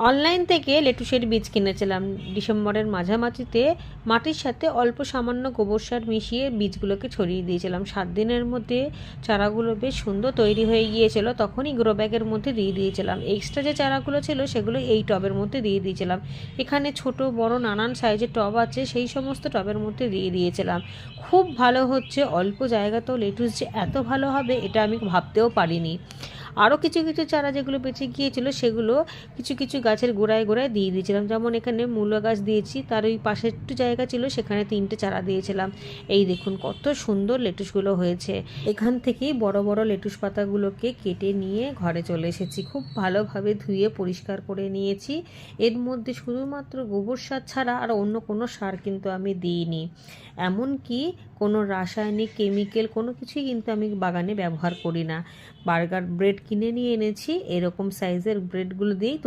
Online থেকে লেটুসের বীজ কিনেছিলাম। ডিসেম্বরের মাঝামাঝিতে মাটির সাথে অল্প সামান্য গোবর সার মিশিয়ে বীজগুলোকে ছড়িয়ে দিয়েছিলাম। সাত দিনের মধ্যে চারাগুলো বেশ সুন্দর তৈরি হয়ে গিয়েছিল। তখনই গ্রো ব্যাগের মধ্যে দিয়ে দিয়েছিলাম। এক্সট্রা যে চারাগুলো ছিল সেগুলো এই টবের মধ্যে দিয়ে দিয়েছিলাম। এখানে ছোট, বড়, নানান সাইজের টব আছে, সেই সমস্ত টবের মধ্যে দিয়ে দিয়েছিলাম। খুব ভালো হচ্ছে। অল্প জায়গাতেও লেটুস যে এত ভালো হবে, এটা আমি ভাবতেও পারিনি। আরও কিছু কিছু চারা যেগুলো বেঁচে গিয়েছিল, সেগুলো কিছু কিছু গাছের গোড়ায় গোড়ায় দিয়ে দিয়েছিলাম। যেমন এখানে মূলো গাছ দিয়েছি, তার ওই পাশে একটু জায়গা ছিল, সেখানে তিনটে চারা দিয়েছিলাম। এই দেখুন কত সুন্দর লেটুসগুলো হয়েছে। এখান থেকেই বড় বড় লেটুস পাতাগুলোকে কেটে নিয়ে ঘরে চলে এসেছি। খুব ভালোভাবে ধুয়ে পরিষ্কার করে নিয়েছি। এর মধ্যে শুধুমাত্র গোবর সার ছাড়া আর অন্য কোনো সার কিন্তু আমি দিইনি। এমনকি কোনো রাসায়নিক, কেমিক্যাল কোনো কিছুই কিন্তু আমি বাগানে ব্যবহার করি না। বার্গার ব্রেড কিনে নিয়ে এনেছি এরকম সাইজের ব্রেডগুলো দিয়েই